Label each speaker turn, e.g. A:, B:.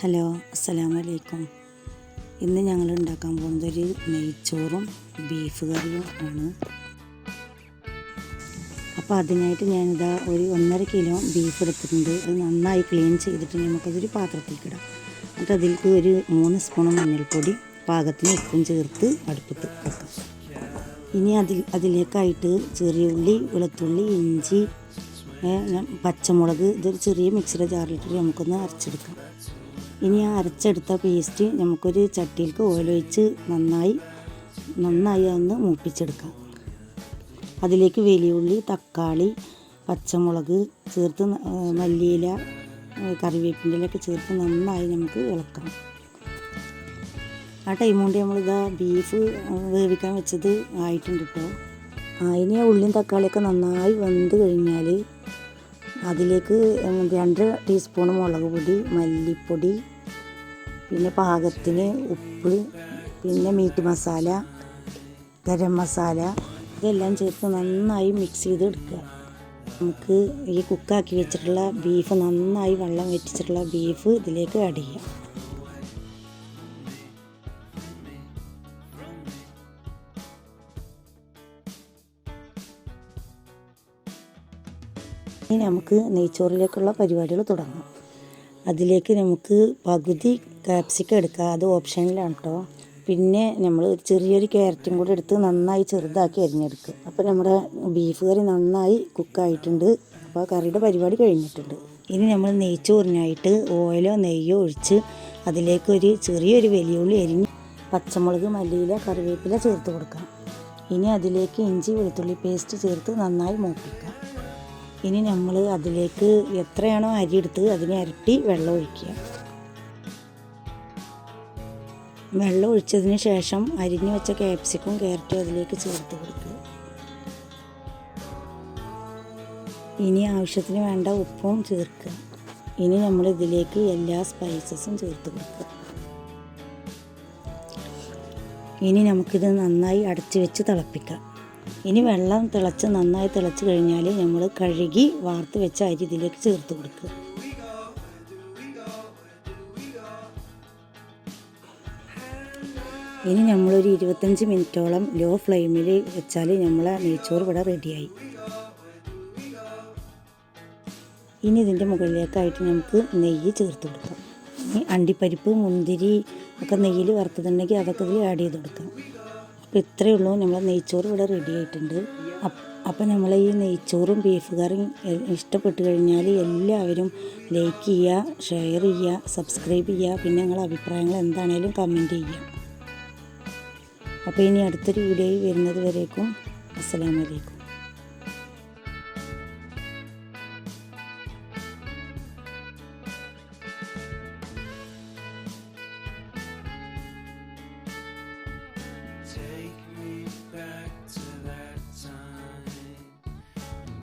A: Hello അസ്സലാമു അലൈക്കും ഇന്ന് ഞങ്ങൾ ഉണ്ടാക്കാൻ പോകുന്നത് ഒരു നെയ്ച്ചോറും ബീഫ് കറിയും ആണ്. അപ്പോൾ അതിനായിട്ട് ഞാനിതാ ഒരു ഒന്നര കിലോ ബീഫ് എടുത്തിട്ടുണ്ട്. അത് നന്നായി ക്ലീൻ ചെയ്തിട്ട് നമുക്കതൊരു പാത്രത്തിലേക്ക് ഇടാം. എന്നിട്ട് അതിലേക്ക് ഒരു മൂന്ന് സ്പൂൺ മഞ്ഞൾപ്പൊടി പാകത്തിന് ഉപ്പും ചേർത്ത് അടുപ്പത്ത് വെക്കാം. ഇനി അതിൽ അതിലേക്കായിട്ട് ചെറിയ ഉള്ളി വെളുത്തുള്ളി ഇഞ്ചി പച്ചമുളക് ഇതൊരു ചെറിയ മിക്സിയുടെ ജാറിലിട്ട് നമുക്കൊന്ന് അരച്ചെടുക്കാം. ഇനി ആ അരച്ചെടുത്ത പേസ്റ്റ് നമുക്കൊരു ചട്ടിയിലേക്ക് ഓലൊഴിച്ച് നന്നായി നന്നായി ഒന്ന് മൂപ്പിച്ചെടുക്കാം. അതിലേക്ക് വലിയുള്ളി തക്കാളി പച്ചമുളക് ചേർത്ത് മല്ലിയില കറിവേപ്പിന്റെലൊക്കെ ചേർത്ത് നന്നായി നമുക്ക് ഇളക്കാം ആ ടൈം കൊണ്ട് നമ്മളിതാ ബീഫ് വേവിക്കാൻ വെച്ചത് ആയിട്ടുണ്ട് കേട്ടോ അതിന് ഉള്ളിയും തക്കാളിയൊക്കെ നന്നായി വെന്ത് കഴിഞ്ഞാൽ അതിലേക്ക് രണ്ട് ടീസ്പൂൺ മുളക് പൊടി മല്ലിപ്പൊടി പിന്നെ പാകത്തിന് ഉപ്പ് പിന്നെ മീറ്റ് മസാല ഗരം മസാല ഇതെല്ലാം ചേർത്ത് നന്നായി മിക്സ് ചെയ്ത് എടുക്കുക നമുക്ക് ഈ കുക്കാക്കി വെച്ചിട്ടുള്ള ബീഫ് നന്നായി വെള്ളം വെച്ചിട്ടുള്ള ബീഫ് ഇതിലേക്ക് ആഡ് ചെയ്യാം. ഇനി നമുക്ക് നെയ്ച്ചോറിലേക്കുള്ള പരിപാടികൾ തുടങ്ങാം. അതിലേക്ക് നമുക്ക് പകുതി കാപ്സിക്കം എടുക്കുക അത് ഓപ്ഷനിലാണ് കേട്ടോ പിന്നെ നമ്മൾ ചെറിയൊരു ക്യാരറ്റും കൂടി എടുത്ത് നന്നായി ചെറുതാക്കി അരിഞ്ഞെടുക്കുക അപ്പോൾ നമ്മുടെ ബീഫ് കറി നന്നായി കുക്കായിട്ടുണ്ട് അപ്പോൾ കറിയുടെ പരിപാടി കഴിഞ്ഞിട്ടുണ്ട്. ഇനി നമ്മൾ നെയ്ച്ചോറിനായിട്ട് ഓയിലോ നെയ്യോ ഒഴിച്ച് അതിലേക്ക് ഒരു ചെറിയൊരു വലിയുള്ളി അരിഞ്ഞ് പച്ചമുളക് മല്ലിയില കറിവേപ്പില ചേർത്ത് കൊടുക്കാം. ഇനി അതിലേക്ക് ഇഞ്ചി വെളുത്തുള്ളി പേസ്റ്റ് ചേർത്ത് നന്നായി മൂപ്പിക്കാം. ഇനി നമ്മൾ അതിലേക്ക് എത്രയാണോ അരി എടുത്തത് അതിനെ അരട്ടി വെള്ളം ഒഴിക്കുക. വെള്ളം ഒഴിച്ചതിന് ശേഷം അരിഞ്ഞു വെച്ച ക്യാപ്സിക്കും ക്യാരറ്റും അതിലേക്ക് ചേർത്ത് കൊടുക്കുക. ഇനി ആവശ്യത്തിന് വേണ്ട ഉപ്പും ചേർക്കുക. ഇനി നമ്മൾ ഇതിലേക്ക് എല്ലാ സ്പൈസസും ചേർത്ത് കൊടുക്കുക. ഇനി നമുക്കിത് നന്നായി അടച്ചു വെച്ച് തിളപ്പിക്കാം. ഇനി വെള്ളം തിളച്ച് നന്നായി തിളച്ച് കഴിഞ്ഞാൽ നമ്മൾ കഴുകി വാർത്ത് വെച്ച അരി ഇതിലേക്ക് ചേർത്ത് കൊടുക്കുക. ഇനി നമ്മളൊരു ഇരുപത്തഞ്ച് മിനിറ്റോളം ലോ ഫ്ലെയിമിൽ വെച്ചാൽ നമ്മളെ നെയ്ച്ചോറ് ഇവിടെ റെഡിയായി. ഇനി ഇതിന്റെ മുകളിലേക്കായിട്ട് നമുക്ക് നെയ്യ് ചേർത്ത് കൊടുക്കാം. ഇനി അണ്ടിപ്പരിപ്പ് മുന്തിരി ഒക്കെ നെയ്യിൽ വറുത്തിട്ടുണ്ടെങ്കിൽ അതൊക്കെ ഇതിൽ ആഡ് ചെയ്ത് കൊടുക്കാം. അപ്പോൾ ഇത്രയേ ഉള്ളൂ. നമ്മളെ നെയ്ച്ചോറ് ഇവിടെ റെഡി ആയിട്ടുണ്ട്. അപ്പോൾ നമ്മൾ ഈ നെയ്ച്ചോറും ബീഫ് കറിയും ഇഷ്ടപ്പെട്ട് കഴിഞ്ഞാൽ എല്ലാവരും ലൈക്ക് ചെയ്യുക ഷെയർ ചെയ്യുക സബ്സ്ക്രൈബ് ചെയ്യുക. പിന്നെ നിങ്ങളുടെ അഭിപ്രായങ്ങൾ എന്താണേലും കമന്റ് ചെയ്യുക. അപ്പോൾ ഇനി അടുത്തൊരു വീഡിയോയിൽ വരുന്നത് വരേക്കും. അസ്സലാമലൈക്കും